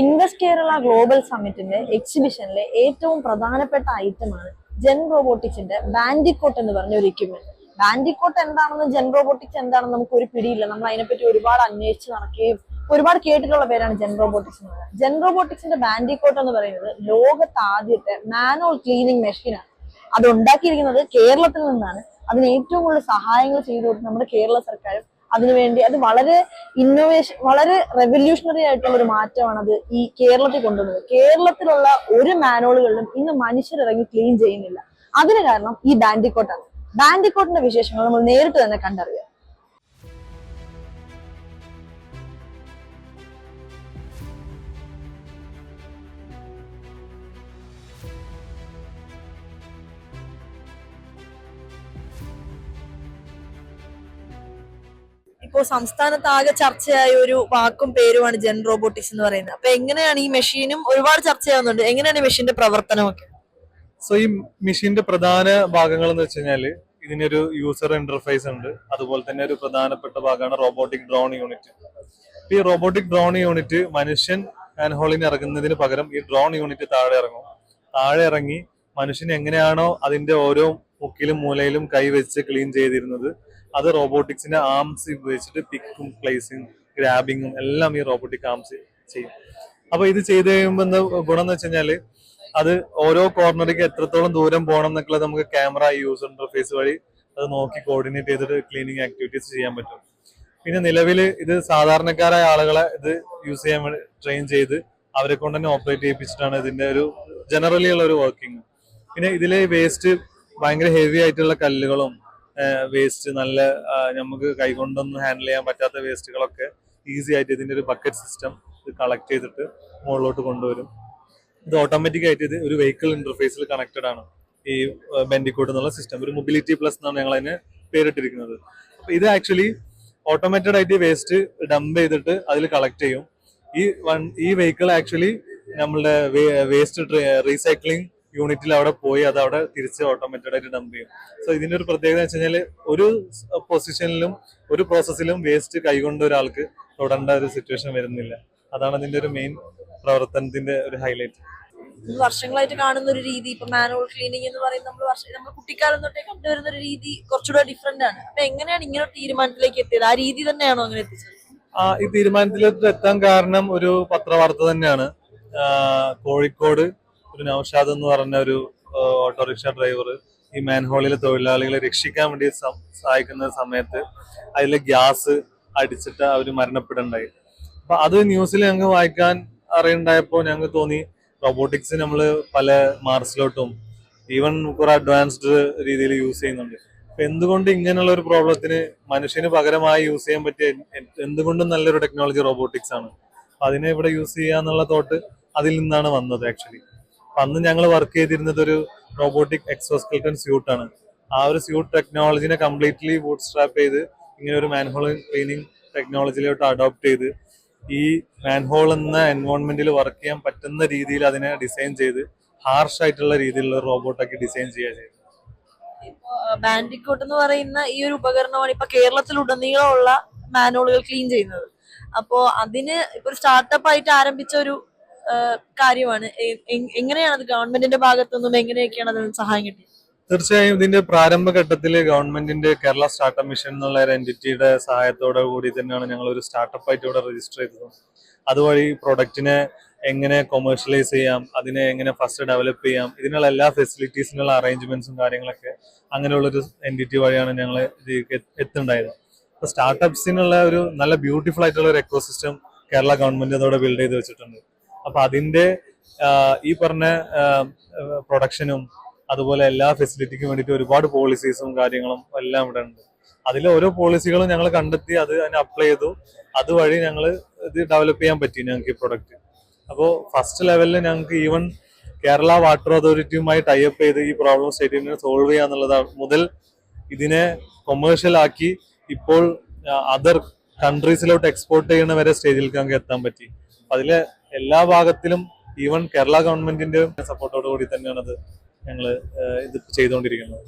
Invest Kerala global സമ്മിറ്റിന്റെ എക്സിബിഷനിലെ ഏറ്റവും പ്രധാനപ്പെട്ട ഐറ്റമാണ് ജെൻ റോബോട്ടിക്സിന്റെ ബാൻഡിക്കോട്ട് എന്ന് പറഞ്ഞ ഒരു എക്യുപ്മെന്റ് ബാൻഡിക്കോട്ട് എന്താണെന്ന് ജെൻ റോബോട്ടിക്സ് എന്താണെന്ന് നമുക്ക് ഒരു പിടിയില്ല. നമ്മൾ അതിനെപ്പറ്റി ഒരുപാട് അന്വേഷിച്ച് നടക്കുകയും ഒരുപാട് കേട്ടിട്ടുള്ള പേരാണ് ജെൻ റോബോട്ടിക്സ് എന്ന് പറയുന്നത്. ജെൻ റോബോട്ടിക്സിന്റെ ബാൻഡിക്കോട്ട് എന്ന് പറയുന്നത് ലോകത്ത് ആദ്യത്തെ മാനുവൽ ക്ലീനിങ് മെഷീനാണ് അത് ഉണ്ടാക്കിയിരിക്കുന്നത് കേരളത്തിൽ നിന്നാണ്. അതിന് ഏറ്റവും കൂടുതൽ സഹായങ്ങൾ ചെയ്തു നമ്മുടെ കേരള സർക്കാരും അതിനുവേണ്ടി അത് വളരെ ഇന്നോവേഷൻ വളരെ റെവല്യൂഷണറി ആയിട്ടുള്ള ഒരു മാറ്റമാണ് അത് ഈ കേരളത്തിൽ കൊണ്ടുവന്നത്. കേരളത്തിലുള്ള ഒരു മാനുവലുകളിലും ഇന്ന് മനുഷ്യർ ഇറങ്ങി ക്ലീൻ ചെയ്യുന്നില്ല. അതിന് കാരണം ഈ ബാൻഡിക്കോട്ടാണ്. ബാൻഡിക്കോട്ടിന്റെ വിശേഷങ്ങൾ നമ്മൾ നേരിട്ട് തന്നെ കണ്ടറിയാം. ഇപ്പോൾ സംസ്ഥാനത്ത് ആകെ ചർച്ചയായ ഒരു വാക്കും പേരുമാണ് ജെൻ റോബോട്ടിക്സ് എന്ന് പറയുന്നത്. അപ്പൊ എങ്ങനെയാണ് ഈ മെഷീനും ഒരുപാട് ചർച്ചയാവുന്നുണ്ട്. എങ്ങനെയാണ് ഈ മെഷീന്റെ പ്രവർത്തനമൊക്കെ? സോ ഈ മെഷീന്റെ പ്രധാന ഭാഗങ്ങൾ എന്ന് വെച്ച് കഴിഞ്ഞാൽ ഇതിനൊരു യൂസർ ഇന്റർഫേസ് ഉണ്ട്. അതുപോലെ തന്നെ ഒരു പ്രധാനപ്പെട്ട ഭാഗമാണ് റോബോട്ടിക് ഡ്രോൺ യൂണിറ്റ് ഈ റോബോട്ടിക് ഡ്രോൺ യൂണിറ്റ് മനുഷ്യൻ മാൻഹോളിന് ഇറങ്ങുന്നതിന് പകരം ഈ ഡ്രോൺ യൂണിറ്റ് താഴെ ഇറങ്ങും. താഴെ ഇറങ്ങി മനുഷ്യൻ എങ്ങനെയാണോ അതിന്റെ ഓരോ മുക്കിലും മൂലയിലും കൈവച്ച് ക്ലീൻ ചെയ്തിരുന്നത് അത് റോബോട്ടിക്സിന്റെ ആംസ് ഉപയോഗിച്ചിട്ട് പിക്കും പ്ലേസിങ് ഗ്രാബിങ്ങും എല്ലാം ഈ റോബോട്ടിക് ആംസ് ചെയ്യും. അപ്പൊ ഇത് ചെയ്ത് കഴിയുമ്പോൾ ഗുണം എന്ന് വെച്ച് അത് ഓരോ കോർണറിലേക്ക് എത്രത്തോളം ദൂരം പോകണം എന്നൊക്കെ നമുക്ക് ക്യാമറ യൂസർ ഇന്റർഫേസ് വഴി അത് നോക്കി കോർഡിനേറ്റ് ചെയ്തിട്ട് ക്ലീനിങ് ആക്ടിവിറ്റീസ് ചെയ്യാൻ പറ്റും. പിന്നെ നിലവിൽ ഇത് സാധാരണക്കാരായ ആളുകളെ ഇത് യൂസ് ചെയ്യാൻ വേണ്ടി ട്രെയിൻ ചെയ്ത് അവരെ കൊണ്ട് തന്നെ ഓപ്പറേറ്റ് ചെയ്യിപ്പിച്ചിട്ടാണ് ഇതിന്റെ ഒരു ജനറലി ഉള്ള ഒരു വർക്കിംഗ് പിന്നെ ഇതിലെ വേസ്റ്റ് ഭയങ്കര ഹെവി ആയിട്ടുള്ള കല്ലുകളും വേസ്റ്റ് നല്ല നമുക്ക് കൈകൊണ്ടൊന്നും ഹാൻഡിൽ ചെയ്യാൻ പറ്റാത്ത വേസ്റ്റുകളൊക്കെ ഈസി ആയിട്ട് ഇതിന്റെ ഒരു ബക്കറ്റ് സിസ്റ്റം ഇത് കളക്ട് ചെയ്തിട്ട് മുകളിലോട്ട് കൊണ്ടുവരും. ഇത് ഓട്ടോമാറ്റിക് ആയിട്ട് ഇത് ഒരു വെഹിക്കിൾ ഇന്റർഫേസിൽ കണക്റ്റഡ് ആണ്. ഈ ബെൻഡിക്കോട്ട് എന്നുള്ള സിസ്റ്റം ഒരു മൊബിലിറ്റി പ്ലസ് എന്നാണ് ഞങ്ങൾ അതിന് പേരിട്ടിരിക്കുന്നത്. അപ്പൊ ഇത് ആക്ച്വലി ഓട്ടോമാറ്റഡ് ആയിട്ട് വേസ്റ്റ് ഡംപ് ചെയ്തിട്ട് അതിൽ കളക്ട് ചെയ്യും. ഈ വൺ ഈ വെഹിക്കിൾ ആക്ച്വലി നമ്മളുടെ വേസ്റ്റ് റീസൈക്ലിംഗ് യൂണിറ്റിൽ അവിടെ പോയി അത് അവിടെ തിരിച്ച് ഓട്ടോമാറ്റഡ് ആയിട്ട് ഡംപ് ചെയ്യും. സോ ഇതിന്റെ ഒരു പ്രത്യേകത എന്ന് വെച്ച് കഴിഞ്ഞാൽ ഒരു പൊസിഷനിലും ഒരു പ്രോസസ്സിലും വേസ്റ്റ് കൈകൊണ്ട് ഒരാൾക്ക് തൊടേണ്ട ഒരു സിറ്റുവേഷൻ വരുന്നില്ല. അതാണ് അതിന്റെ ഒരു മെയിൻ പ്രവർത്തനത്തിന്റെ ഒരു ഹൈലൈറ്റ് വർഷങ്ങളായിട്ട് കാണുന്ന ഒരു രീതി ഇപ്പൊ മാനുവൽ ക്ലീനിങ് എന്ന് പറയുന്നത് നമ്മൾ വർഷം നമ്മൾ കുട്ടിക്കാലം തൊട്ടേ കണ്ടുവരുന്ന ഒരു രീതി കുറച്ചുകൂടെ ഡിഫറെന്റ് ആണ്. അപ്പൊ എങ്ങനെയാണ് ഇങ്ങനെ തീരുമാനത്തിലേക്ക് എത്തിയത്? ആ രീതി തന്നെയാണോ അങ്ങനെ എത്തിച്ചത്? ആ ഈ തീരുമാനത്തിലേക്ക് എത്താൻ കാരണം ഒരു പത്രവാർത്ത തന്നെയാണ്. കോഴിക്കോട് ഒരു നൌഷാദ് എന്ന് പറഞ്ഞ ഒരു ഓട്ടോറിക്ഷ ഡ്രൈവർ ഈ മാൻഹോളിലെ തൊഴിലാളികളെ രക്ഷിക്കാൻ വേണ്ടി സഹായിക്കുന്ന സമയത്ത് അതിൽ ഗ്യാസ് അടിച്ചിട്ട് അവർ മരണപ്പെടുണ്ടായി അപ്പൊ അത് ന്യൂസിൽ ഞങ്ങൾക്ക് വായിക്കാൻ അറിയുണ്ടായപ്പോൾ ഞങ്ങൾക്ക് തോന്നി റോബോട്ടിക്സ് നമ്മൾ പല മാർസിലോട്ടും ഈവൻ കുറെ അഡ്വാൻസ്ഡ് രീതിയിൽ യൂസ് ചെയ്യുന്നുണ്ട്. അപ്പൊ എന്തുകൊണ്ട് ഇങ്ങനെയുള്ള ഒരു പ്രോബ്ലത്തിന് മനുഷ്യന് പകരമായി യൂസ് ചെയ്യാൻ പറ്റിയ എന്തുകൊണ്ടും നല്ലൊരു ടെക്നോളജി റോബോട്ടിക്സ് ആണ്. അതിനെ ഇവിടെ യൂസ് ചെയ്യാന്നുള്ള തോട്ട് അതിൽ നിന്നാണ് വന്നത് ആക്ച്വലി അന്ന് ഞങ്ങൾ വർക്ക് ചെയ്തിരുന്നത് ഒരു റോബോട്ടിക് എക്സോസ്കെൽട്ടൺ സ്യൂട്ട് ആണ്. ആ ഒരു സ്യൂട്ട് ടെക്നോളജിനെ കംപ്ലീറ്റ്ലി ബൂട്ട് സ്ട്രാപ്പ് ചെയ്ത് ഇങ്ങനെ ഒരു മാൻഹോൾ ക്ലീനിങ് ടെക്നോളജിയിലോട്ട് അഡോപ്റ്റ് ചെയ്ത് ഈ മാൻഹോൾ എന്ന എൻവോൺമെന്റിൽ വർക്ക് ചെയ്യാൻ പറ്റുന്ന രീതിയിൽ അതിനെ ഡിസൈൻ ചെയ്ത് ഹാർഷ് ആയിട്ടുള്ള രീതിയിലുള്ള റോബോട്ടാക്കി ഡിസൈൻ ചെയ്യാൻ ചെയ്തു ബാൻഡിക്കോട്ട് എന്ന് പറയുന്ന ഈ ഒരു ഉപകരണമാണ് ഇപ്പൊ കേരളത്തിലുടനീളമുള്ള മാനുവലുകൾ ക്ലീൻ ചെയ്യുന്നത്. അപ്പോ അതിന് ഇപ്പൊ ഒരു സ്റ്റാർട്ടപ്പ് ആയിട്ട് ആരംഭിച്ച ഒരു കാര്യമാണ്. എങ്ങനെയാണ് അത് ഗവൺമെന്റിന്റെ ഭാഗത്തുനിന്നും എങ്ങനെയൊക്കെയാണ് അതിന് സഹായം കിട്ടിയത്? തീർച്ചയായും ഇതിന്റെ പ്രാരംഭ ഘട്ടത്തിൽ ഗവൺമെന്റിന്റെ കേരള സ്റ്റാർട്ടപ്പ് മിഷൻ എന്നുള്ള ഒരു എന്റിറ്റിയുടെ സഹായത്തോടെ കൂടി തന്നെയാണ് ഞങ്ങൾ ഒരു സ്റ്റാർട്ടപ്പ് ആയിട്ട് ഇവിടെ രജിസ്റ്റർ ചെയ്തത്. അതുവഴി പ്രൊഡക്റ്റിനെ എങ്ങനെ കൊമേഴ്ഷ്യലൈസ് ചെയ്യാം അതിനെ എങ്ങനെ ഫസ്റ്റ് ഡെവലപ്പ് ചെയ്യാം ഇതിനുള്ള എല്ലാ ഫെസിലിറ്റീസിനുള്ള അറേഞ്ച്മെന്റ്സും കാര്യങ്ങളൊക്കെ അങ്ങനെയുള്ളൊരു എന്റിറ്റി വഴിയാണ് ഞങ്ങൾ എത്തുണ്ടായത്. അപ്പൊ സ്റ്റാർട്ടപ്സിനുള്ള ഒരു നല്ല ബ്യൂട്ടിഫുൾ ആയിട്ടുള്ള ഒരു എക്കോസിസ്റ്റം കേരള ഗവൺമെന്റ് അതോടെ ബിൽഡ് ചെയ്ത് വെച്ചിട്ടുണ്ട്. അപ്പൊ അതിന്റെ ഈ പറഞ്ഞ പ്രൊഡക്ഷനും അതുപോലെ എല്ലാ ഫെസിലിറ്റിക്കും വേണ്ടിയിട്ട് ഒരുപാട് പോളിസീസും കാര്യങ്ങളും എല്ലാം ഇവിടെ ഉണ്ട്. അതിലെ ഓരോ പോളിസികളും ഞങ്ങൾ കണ്ടെത്തി അത് അതിനെ അപ്ലൈ ചെയ്തു. അതുവഴി ഞങ്ങൾ ഇത് ഡെവലപ്പ് ചെയ്യാൻ പറ്റി ഞങ്ങൾക്ക് ഈ പ്രൊഡക്റ്റ്. അപ്പോൾ ഫസ്റ്റ് ലെവലിൽ ഞങ്ങൾക്ക് ഈവൻ കേരള വാട്ടർ അതോറിറ്റിയുമായി ടൈപ്പ് ചെയ്ത് ഈ പ്രോബ്ലം സ്റ്റേറ്റിനെ സോൾവ് ചെയ്യാന്നുള്ളതാണ് മുതൽ ഇതിനെ കൊമേഴ്ഷ്യൽ ആക്കി ഇപ്പോൾ അതർ കൺട്രീസിലോട്ട് എക്സ്പോർട്ട് ചെയ്യുന്ന വരെ സ്റ്റേജിലേക്ക് ഞങ്ങൾക്ക് എത്താൻ പറ്റി. അതിലെ എല്ലാ ഭാഗത്തിലും ഈവൻ കേരള ഗവൺമെന്റിന്റെ സപ്പോർട്ടോടു കൂടി തന്നെയാണ് അത് ഞങ്ങൾ ഇത് ചെയ്തുകൊണ്ടിരിക്കുന്നത്.